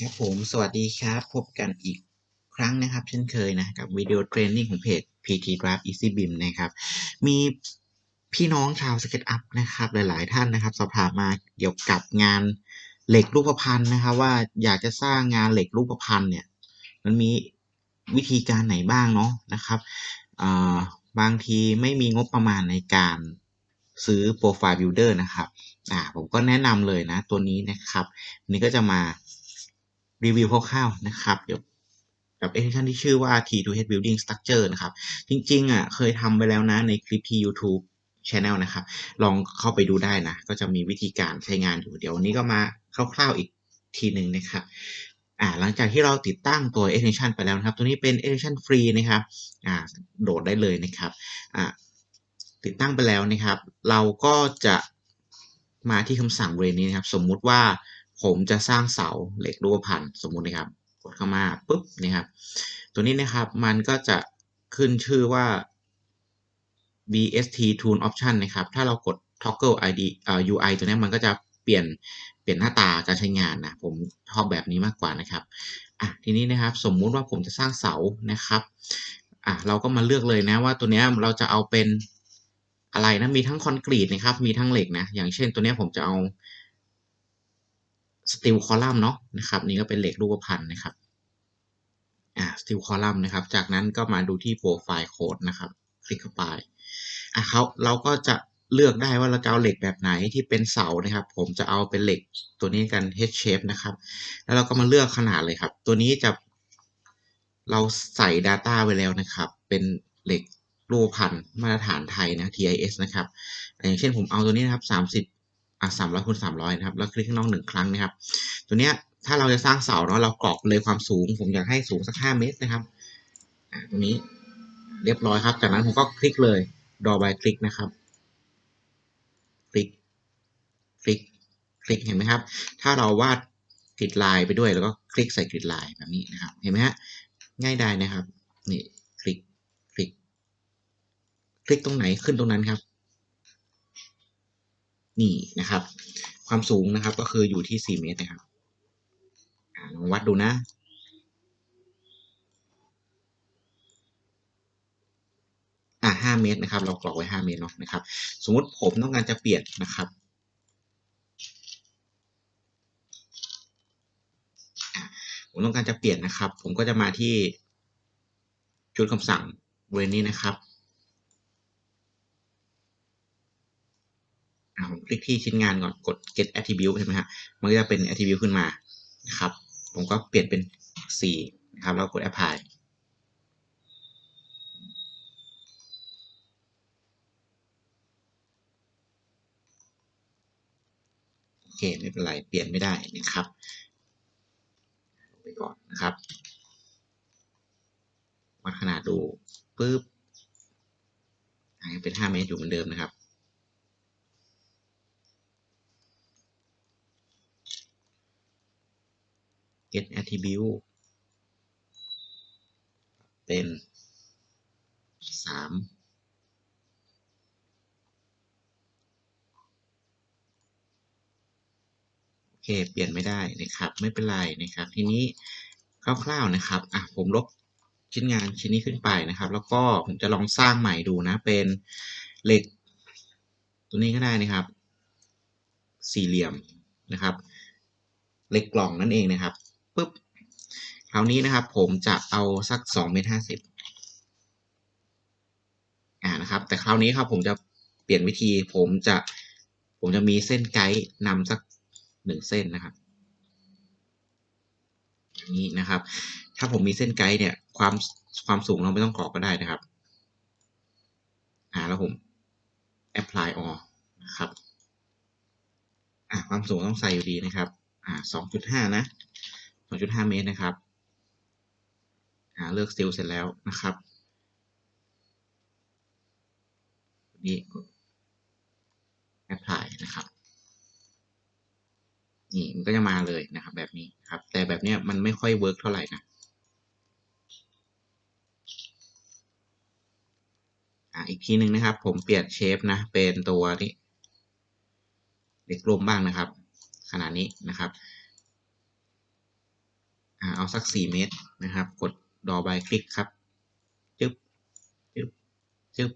ครับผมสวัสดีครับ พบกันอีกครั้งนะครับเช่นเคยนะ กับวิดีโอเทรนนิ่งของเพจ PT Draft Easy Bim นะครับ มีพี่น้องชาว SketchUp นะครับ หลาย ๆ ท่านนะครับ สอบถามมาเกี่ยวกับงานเหล็กรูปพรรณนะครับ ว่าอยากจะสร้างงานเหล็กรูปพรรณเนี่ย มันมีวิธีการไหนบ้างเนาะนะครับบางทีไม่มีงบประมาณในการซื้อ Profile Builder นะครับ อ่า ผมก็แนะนำเลยนะ ตัวนี้นะครับนนี้ก็จะมา รีวิวคร่าวๆนะครับเดี๋ยวกับ extension ที่ชื่อว่า T2H Building Structure นะครับ จริงๆอะเคยทำไปแล้วนะในคลิปที่ YouTube Channel นะครับ ลองเข้าไปดูได้นะ ก็จะมีวิธีการใช้งานอยู่ เดี๋ยววันนี้ก็มาคร่าวๆอีกทีหนึ่งนะครับอ่าหลังจากที่เราติดตั้งตัว extension ไปแล้วนะครับ ตัวนี้เป็น extension ฟรีนะครับอ่าโหลดได้เลยนะครับอ่าติดตั้งไปแล้วนะครับ เราก็จะมาที่คำสั่งบริเวณนี้นะครับ สมมุติว่า ผมจะสร้างเสาเหล็กรูปพรรณสมมุตินะครับ กดเข้ามาปุ๊บนะครับ ตัวนี้นะครับมันก็จะขึ้นชื่อว่า BST Tool Option นะครับ ถ้าเรากด Toggle ID เอ่อ UI ตัวนี้มันก็จะเปลี่ยนเปลี่ยนหน้าตาการใช้งานนะ ผมชอบแบบนี้มากกว่านะครับอะทีนี้นะครับสมมุติว่าผมจะสร้างเสานะครับอะเราก็มาเลือกเลยนะว่าตัวนี้เราจะเอาเป็นอะไรนะมีทั้งคอนกรีตนะครับมีทั้งเหล็กนะอย่างเช่นตัวนี้ผมจะเอา สตีลคอลัมน์เนาะนะครับนี่ก็เป็นเหล็กรูปพรรณนะครับอ่าสตีลคอลัมน์นะครับ จากนั้นก็มาดูที่โปรไฟล์โค้ดนะครับ คลิกเข้าไปอะเขาเราก็จะเลือกได้ว่าเราจะเอาเหล็กแบบไหนที่เป็นเสานะครับ ผมจะเอาเป็นเหล็กตัวนี้กัน H shape นะครับ แล้วเราก็มาเลือกขนาดเลยครับ ตัวนี้จะเราใส่ Data ไว้แล้วนะครับ เป็นเหล็กรูปพันธ์มาตรฐานไทยนะ TIS นะครับ อย่างเช่นผมเอาตัวนี้นะครับ30 อะ300คูณ300นะครับ แล้วคลิกข้างนอกหนึ่งครั้งนะครับ ตัวเนี้ยถ้าเราจะสร้างเสาเนาะเรากรอกเลยความสูง ผมอยากให้สูงสัก5เมตรนะครับอ่าตรงนี้เรียบร้อยครับ จากนั้นผมก็คลิกเลยดอ by คลิกนะครับ คลิก คลิก คลิก เห็นไหมครับ ถ้าเราวาดกริดลายไปด้วย แล้วก็คลิกใส่กริดลายแบบนี้นะครับ เห็นไหมฮะ ง่ายได้นะครับ นี่ คลิก คลิก คลิกตรงไหนขึ้นตรงนั้นครับ นี่นะครับ ความสูงนะครับก็คืออยู่ที่ 4 เมตรนะครับลองวัดดูนะ อ่า5เมตรนะครับ เรากรอกไว้5เมตรเนาะนะครับ สมมติผมต้องการจะเปลี่ยนนะครับผมต้องการจะเปลี่ยนนะครับ ผมก็จะมาที่ชุดคำสั่งเวนี้นะครับผมค ลิกที่ชิ้นงานก่อนกด get attribute ใช่ไหมฮะมันก็จะเป็น attribute ขึ้นมานะครับผมก็เปลี่ยนเป็น 4 นะครับแล้วกด apply โอเคไม่เป็นไร เปลี่ยนไม่ได้นะครับไปก่อนนะครับวัดขนาดดูปุ๊บยังเป็น 5 เมตรอยู่เหมือนเดิมนะครับ get attribute เป็นสามโอเคเปลี่ยนไม่ได้นะครับ ไม่เป็นไรนะครับ ทีนี้คร่าวๆนะครับอะผมลบชิ้นงานชิ้นนี้ขึ้นไปนะครับ แล้วก็ผมจะลองสร้างใหม่ดูนะ เป็นเหล็ก ตัวนี้ก็ได้นะครับ สี่เหลี่ยมนะครับ เหล็กกล่องนั่นเองนะครับ ปุ๊บคราวนี้นะครับผมจะเอาสักสองเมตรห้าสิบอ่านะครับ แต่คราวนี้ครับผมจะเปลี่ยนวิธีผมจะผมจะมีเส้นไกด์นำสักหนึ่งเส้นนะครับอย่างนี้นะครับ ถ้าผมมีเส้นไกด์เนี่ยความความสูงเราไม่ต้องกรอกก็ได้นะครับอ่าแล้วผม apply all นะครับอ่าความสูงต้องใส่อยู่ดีนะครับอ่าสองจุดห้านะ 2.5 เมตรนะครับเลือกซิลเสร็จแล้วนะครับนี่แอปพลายนะครับ นี่มันก็จะมาเลยนะครับ แบบนี้ครับ แต่แบบนี้มันไม่ค่อยเวิร์กเท่าไหร่นะอีกทีหนึ่งนะครับ ผมเปลี่ยนเชฟนะ เป็นตัวนี้เด็กลมบ้างนะครับ ขนาดนี้นะครับ เอาสัก 4 เมตรนะครับ กดดอใบคลิกครับจึ๊บจึ๊บจึ๊บ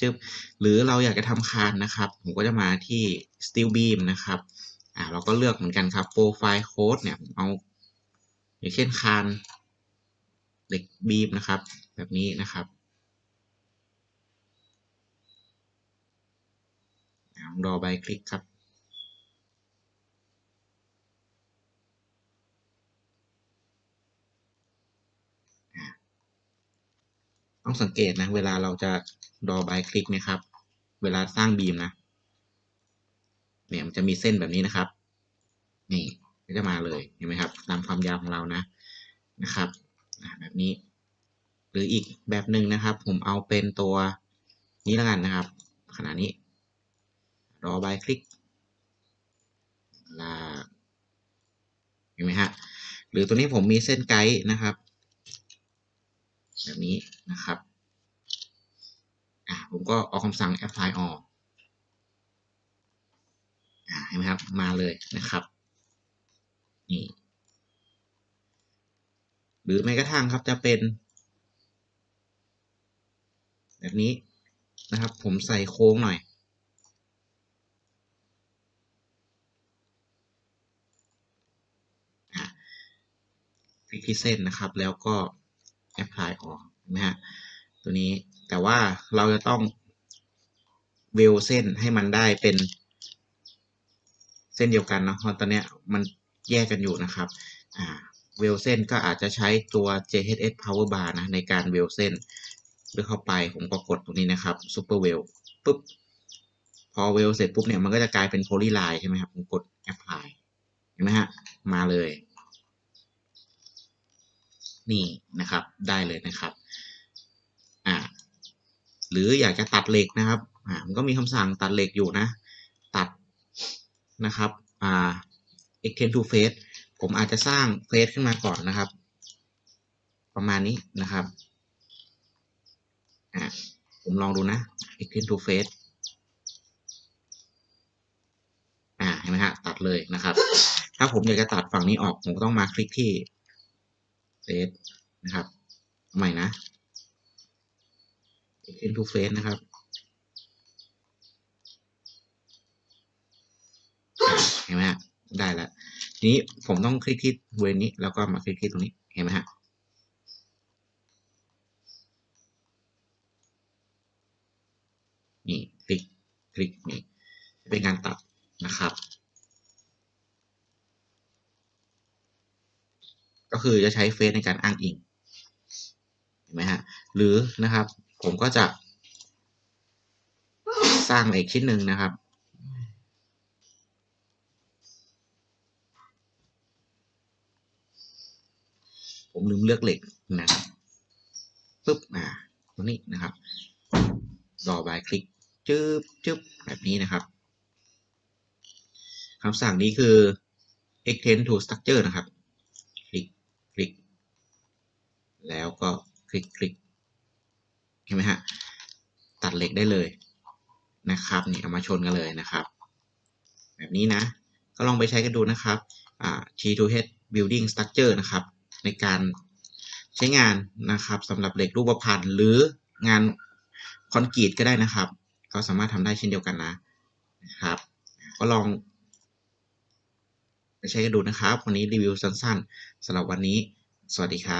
จึ๊บหรือเราอยากจะทำคานนะครับ ผมก็จะมาที่ steel beam นะครับอ่าเราก็เลือกเหมือนกันครับ profile code เนี่ยผมเอา อย่างเช่นคานเหล็กบีมนะครับ แบบนี้นะครับรอใบคลิกครับ ต้องสังเกตนะ เวลาเราจะดอใบคลิกนะครับ เวลาสร้างบีมนะเนี่ยมันจะมีเส้นแบบนี้นะครับ นี่ก็จะมาเลยเห็นไหมครับ ตามความยาวของเรานะนะครับแบบนี้ หรืออีกแบบหนึ่งนะครับ ผมเอาเป็นตัวนี้แล้วกันนะครับ ขณะนี้ รอใบคลิกลาเห็นไหมฮะหรือตัวนี้ผมมีเส้นไกด์นะครับ แบบนี้นะครับอ่าผมก็ออกคำสั่ง apply all อ่าเห็นไหมครับมาเลยนะครับนี่หรือแม้กระทั่งครับจะเป็น แบบนี้นะครับ ผมใส่โค้งหน่อยคลิกเส้นนะครับ แล้วก็ apply ออกนะฮะตัวนี้แต่ว่าเราจะต้องเวลเส้นให้มันได้เป็น เส้นเดียวกันนะเพราะตอนนี้มันแยกกันอยู่นะครับอ่าเวลเส้นก็อาจจะใช้ตัว JHS Power Bar นะในการเวลเส้นเลือกเข้าไปผมก็กดตรงนี้นะครับ Super w e l ปุ๊บพอเวลเสร็จปุ๊บเนี่ยมันก็จะกลายเป็นโพลีไลน์ใช่ไหมครับผมกด Apply เห็นไหมฮะมาเลย นี่นะครับได้เลยนะครับอ่าหรืออยากจะตัดเหล็กนะครับอ่ามันก็มีคำสั่งตัดเหล็กอยู่นะ ตัดนะครับอ่า extend to face ผมอาจจะสร้างเฟซขึ้นมาก่อนนะครับ ประมาณนี้นะครับอ่าผมลองดูนะ extend to face อ่าเห็นไหมฮะตัดเลยนะครับ ถ้าผมอยากจะตัดฝั่งนี้ออก ผมก็ต้องมาคลิกที่ เฟซนะครับใหม่นะ extend to face นะครับเห็นไหมฮะได้แล้ว นี้ผมต้องคลิกที่เวณนี้แล้วก็มาคลิกที่ตรงนี้เห็นไหมฮะนี่คลิกคลิกนี่เป็นการตัดนะครับ ก็คือจะใช้เฟซในการอ้างอิงเห็นไหมฮะหรือนะครับ ผมก็จะสร้างอีกชิ้นหนึ่งนะครับผมลืมเลือกเหล็กนะปุ๊บอ่าตรงนี้นะครับรอบายคลิกจึ๊บจึ๊บแบบนี้นะครับคำสั่งนี้คือ extend to structure นะครับ คลิก คลิก แล้วก็คลิกคลิกเห็นไหมฮะตัดเหล็กได้เลยนะครับนี่เอามาชนกันเลยนะครับ แบบนี้นะ ก็ลองไปใช้กันดูนะครับ G2H building structure นะครับ ในการใช้งานนะครับสำหรับเหล็กรูปพรรณหรืองานคอนกรีตก็ได้นะครับ ก็สามารถทำได้เช่นเดียวกันนะนะครับ ก็ลองไปใช้กันดูนะครับ วันนี้รีวิวสั้นๆสำหรับวันนี้ สวัสดีครับ